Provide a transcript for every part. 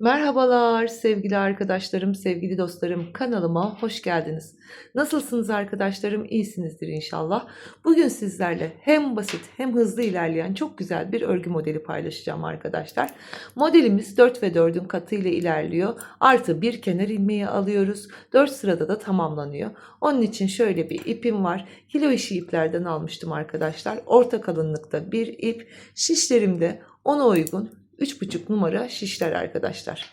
Merhabalar sevgili arkadaşlarım, sevgili dostlarım. Kanalıma hoş geldiniz. Nasılsınız arkadaşlarım? İyisinizdir inşallah. Bugün sizlerle hem basit hem hızlı ilerleyen çok güzel bir örgü modeli paylaşacağım arkadaşlar. Modelimiz 4 ve 4'ün katı ile ilerliyor. Artı bir kenar ilmeği alıyoruz. 4 sırada da tamamlanıyor. Onun için şöyle bir ipim var. Kilo işi iplerden almıştım arkadaşlar. Orta kalınlıkta bir ip. Şişlerimde ona uygun 3,5 numara şişler arkadaşlar.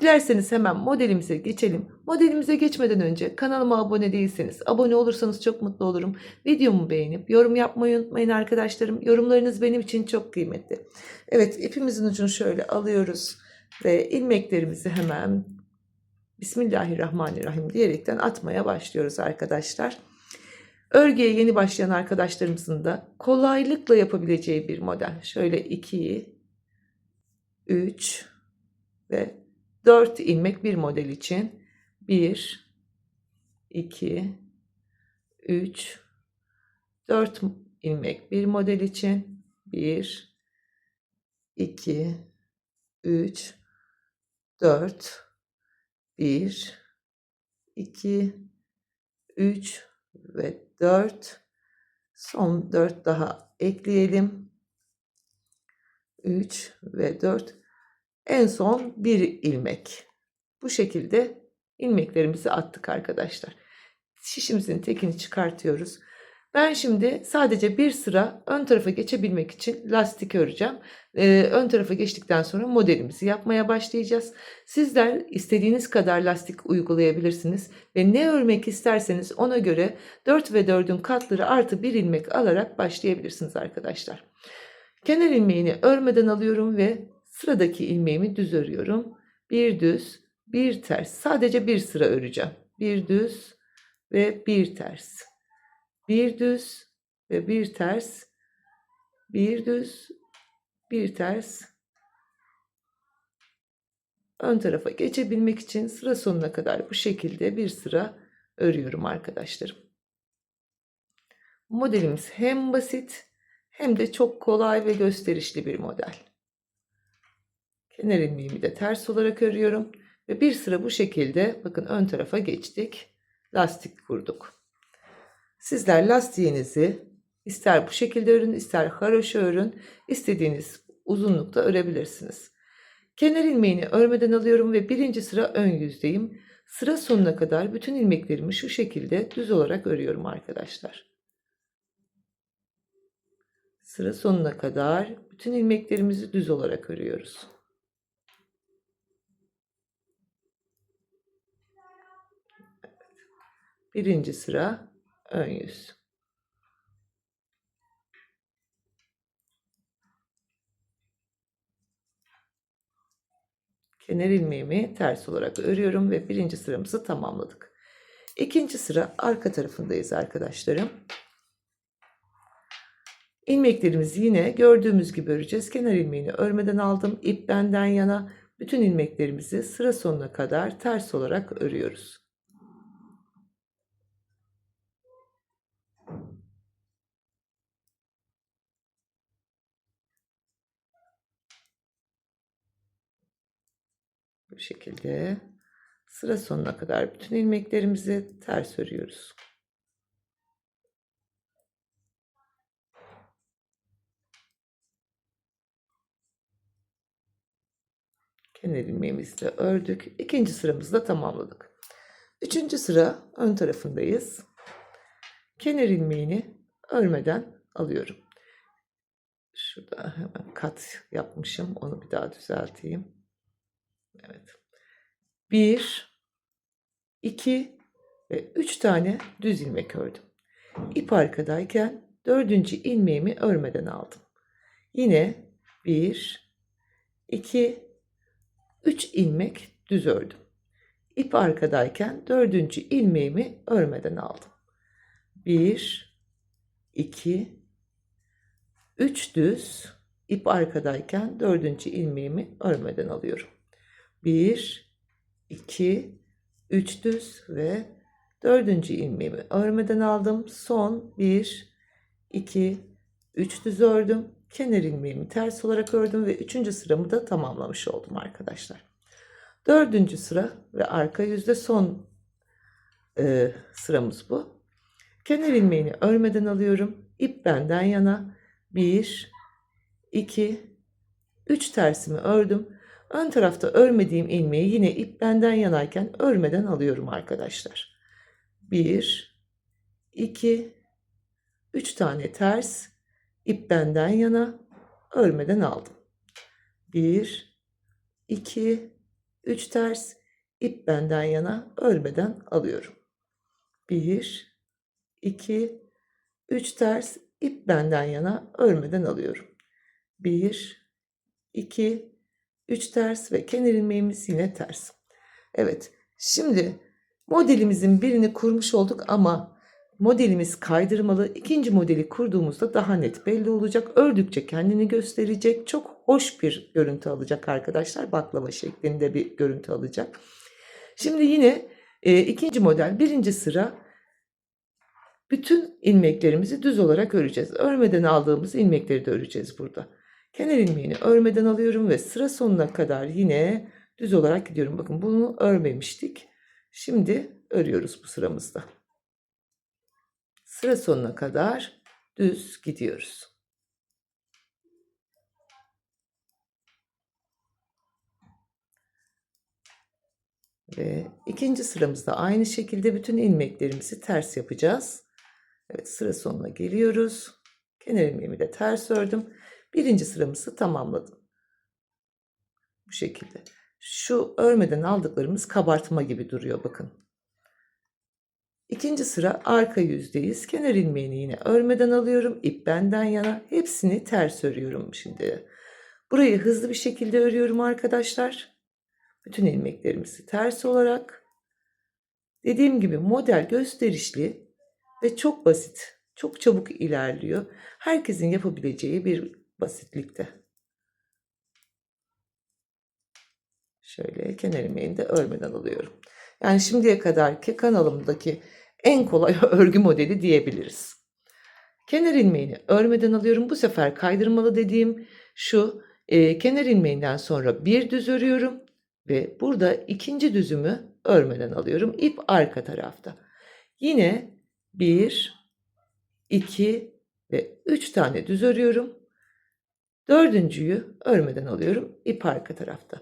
Dilerseniz hemen modelimize geçelim. Modelimize geçmeden önce kanalıma abone değilseniz abone olursanız çok mutlu olurum. Videomu beğenip yorum yapmayı unutmayın arkadaşlarım. Yorumlarınız benim için çok kıymetli. Evet ipimizin ucunu şöyle alıyoruz ve ilmeklerimizi hemen Bismillahirrahmanirrahim diyerekten atmaya başlıyoruz arkadaşlar. Örgüye yeni başlayan arkadaşlarımızın da kolaylıkla yapabileceği bir model. Şöyle 2'yi 3 ve 4 ilmek bir model için 1 2 3 4 ilmek bir model için 1 2 3 4 1 2 3 ve 4 son 4 daha ekleyelim 3 ve 4 en son bir ilmek bu şekilde ilmeklerimizi attık arkadaşlar şişimizin tekini çıkartıyoruz ben şimdi sadece bir sıra ön tarafa geçebilmek için lastik öreceğim. Ee, ön tarafa geçtikten sonra modelimizi yapmaya başlayacağız. Sizler istediğiniz kadar lastik uygulayabilirsiniz ve ne örmek isterseniz ona göre 4 ve 4'ün katları artı bir ilmek alarak başlayabilirsiniz arkadaşlar. Kenar ilmeğini örmeden alıyorum ve sıradaki ilmeğimi düz örüyorum. Bir düz, bir ters. Sadece bir sıra öreceğim. Bir düz ve bir ters. Bir düz ve bir ters. Bir düz, bir ters. Ön tarafa geçebilmek için sıra sonuna kadar bu şekilde bir sıra örüyorum arkadaşlarım. Modelimiz hem basit hem de çok kolay ve gösterişli bir model. Kenar ilmeğimi de ters olarak örüyorum ve bir sıra bu şekilde bakın ön tarafa geçtik. Lastik kurduk. Sizler lastiğinizi ister bu şekilde örün, ister haroşa örün, istediğiniz uzunlukta örebilirsiniz. Kenar ilmeğini örmeden alıyorum ve birinci sıra ön yüzdeyim. Sıra sonuna kadar bütün ilmeklerimi şu şekilde düz olarak örüyorum arkadaşlar. Sıra sonuna kadar bütün ilmeklerimizi düz olarak örüyoruz. Birinci sıra ön yüz. Kenar ilmeğimi ters olarak örüyorum ve birinci sıramızı tamamladık. İkinci sıra arka tarafındayız arkadaşlarım. İlmeklerimizi yine gördüğümüz gibi öreceğiz. Kenar ilmeğini örmeden aldım. İp benden yana bütün ilmeklerimizi sıra sonuna kadar ters olarak örüyoruz. Bu şekilde sıra sonuna kadar bütün ilmeklerimizi ters örüyoruz. Kenar ilmeğimizi de ördük. İkinci sıramızı da tamamladık. Üçüncü sıra ön tarafındayız. Kenar ilmeğini örmeden alıyorum. Şurada hemen kat yapmışım. Onu bir daha düzelteyim. Evet. Bir, iki ve üç tane düz ilmek ördüm. İp arkadayken dördüncü ilmeğimi örmeden aldım. Yine bir, iki, üç ilmek düz ördüm. İp arkadayken dördüncü ilmeğimi örmeden aldım. Bir, iki, üç düz ip arkadayken dördüncü ilmeğimi örmeden alıyorum. 1 2 3 düz ve dördüncü ilmeğimi örmeden aldım. Son 1 2 3 düz ördüm. Kenar ilmeğimi ters olarak ördüm ve üçüncü sıramı da tamamlamış oldum arkadaşlar. Dördüncü sıra ve arka yüzde son e, sıramız bu. Kenar ilmeğini örmeden alıyorum. İp benden yana. 1, 2, 3 tersimi ördüm. Ön tarafta örmediğim ilmeği yine ip benden yanayken örmeden alıyorum arkadaşlar. 1, 2, 3 tane ters ip benden yana örmeden aldım. 1, 2, 3 ters ip benden yana örmeden alıyorum. 1, 2, 3 ters ip benden yana örmeden alıyorum. 1, 2, 3 ters ve kenar ilmeğimiz yine ters. Evet şimdi modelimizin birini kurmuş olduk ama modelimiz kaydırmalı. İkinci modeli kurduğumuzda daha net belli olacak. Ördükçe kendini gösterecek. Çok hoş bir görüntü alacak arkadaşlar. Baklava şeklinde bir görüntü alacak. Şimdi yine e, ikinci model birinci sıra bütün ilmeklerimizi düz olarak öreceğiz. Örmeden aldığımız ilmekleri de öreceğiz burada. Kenar ilmeğini örmeden alıyorum ve sıra sonuna kadar yine düz olarak gidiyorum. Bakın bunu örmemiştik. Şimdi örüyoruz bu sıramızda. Sıra sonuna kadar düz gidiyoruz. Ve ikinci sıramızda aynı şekilde bütün ilmeklerimizi ters yapacağız. Evet sıra sonuna geliyoruz. Kenar ilmeğimi de ters ördüm. Birinci sıramızı tamamladım. Bu şekilde. Şu örmeden aldıklarımız kabartma gibi duruyor bakın. İkinci sıra arka yüzdeyiz. Kenar ilmeğini yine örmeden alıyorum. İp benden yana. Hepsini ters örüyorum şimdi. Burayı hızlı bir şekilde örüyorum arkadaşlar. Bütün ilmeklerimizi ters olarak. Dediğim gibi model gösterişli ve çok basit. Çok çabuk ilerliyor. Herkesin yapabileceği bir basitlikte. Şöyle kenar ilmeğini de örmeden alıyorum. Yani şimdiye kadarki kanalımdaki en kolay örgü modeli diyebiliriz. Kenar ilmeğini örmeden alıyorum. Bu sefer kaydırmalı dediğim şu e, kenar ilmeğinden sonra bir düz örüyorum ve burada ikinci düzümü örmeden alıyorum. İp arka tarafta. Yine bir, iki ve üç tane düz örüyorum. Dördüncüyü örmeden alıyorum. İp arka tarafta.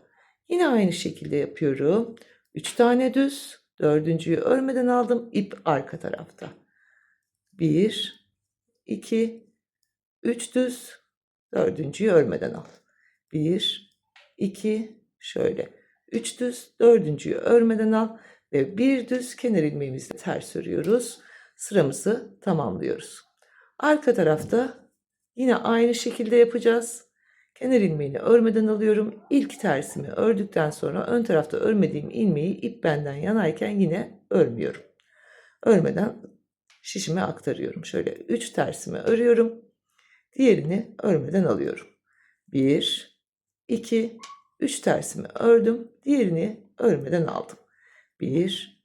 Yine aynı şekilde yapıyorum. 3 tane düz. Dördüncüyü örmeden aldım. İp arka tarafta. 1, 2, 3 düz. Dördüncüyü örmeden al. 1, 2, şöyle. 3 düz. Dördüncüyü örmeden al. Ve bir düz kenar ilmeğimizle ters örüyoruz. Sıramızı tamamlıyoruz. Arka tarafta yine aynı şekilde yapacağız. Kenar ilmeğini örmeden alıyorum. İlk tersimi ördükten sonra ön tarafta örmediğim ilmeği ip benden yanayken yine örmüyorum. Örmeden şişime aktarıyorum. Şöyle 3 tersimi örüyorum. Diğerini örmeden alıyorum. 1 2 3 tersimi ördüm. Diğerini örmeden aldım. 1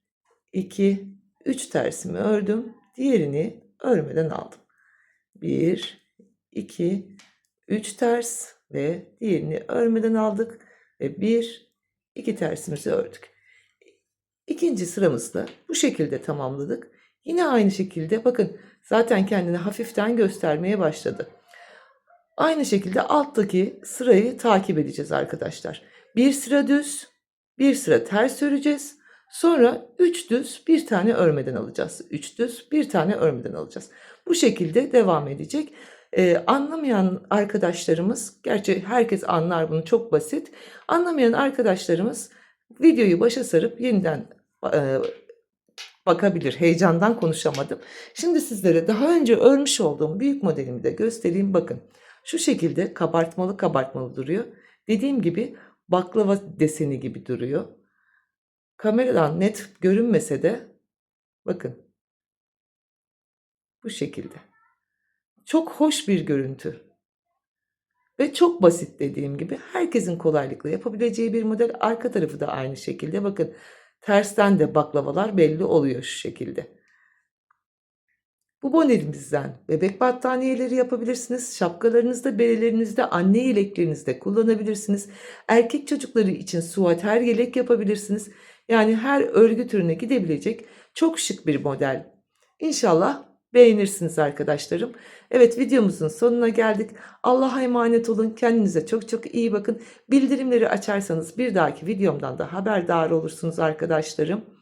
2 3 tersimi ördüm. Diğerini örmeden aldım. 1 2 3 ters ve diğerini örmeden aldık ve bir iki tersimizi ördük. İkinci sıramızda bu şekilde tamamladık. Yine aynı şekilde bakın zaten kendini hafiften göstermeye başladı. Aynı şekilde alttaki sırayı takip edeceğiz arkadaşlar. Bir sıra düz, bir sıra ters öreceğiz. Sonra 3 düz bir tane örmeden alacağız. 3 düz bir tane örmeden alacağız. Bu şekilde devam edecek. Ee, anlamayan arkadaşlarımız, gerçi herkes anlar bunu çok basit. Anlamayan arkadaşlarımız videoyu başa sarıp yeniden e, bakabilir. Heyecandan konuşamadım. Şimdi sizlere daha önce örmüş olduğum büyük modelimi de göstereyim. Bakın şu şekilde kabartmalı kabartmalı duruyor. Dediğim gibi baklava deseni gibi duruyor. Kameradan net görünmese de bakın bu şekilde. Çok hoş bir görüntü. Ve çok basit dediğim gibi herkesin kolaylıkla yapabileceği bir model. Arka tarafı da aynı şekilde. Bakın tersten de baklavalar belli oluyor şu şekilde. Bu modelimizden bebek battaniyeleri yapabilirsiniz. Şapkalarınızda, berelerinizde, anne yeleklerinizde kullanabilirsiniz. Erkek çocukları için suater yelek yapabilirsiniz. Yani her örgü türüne gidebilecek çok şık bir model. İnşallah beğenirsiniz arkadaşlarım. Evet videomuzun sonuna geldik. Allah'a emanet olun. Kendinize çok çok iyi bakın. Bildirimleri açarsanız bir dahaki videomdan da haberdar olursunuz arkadaşlarım.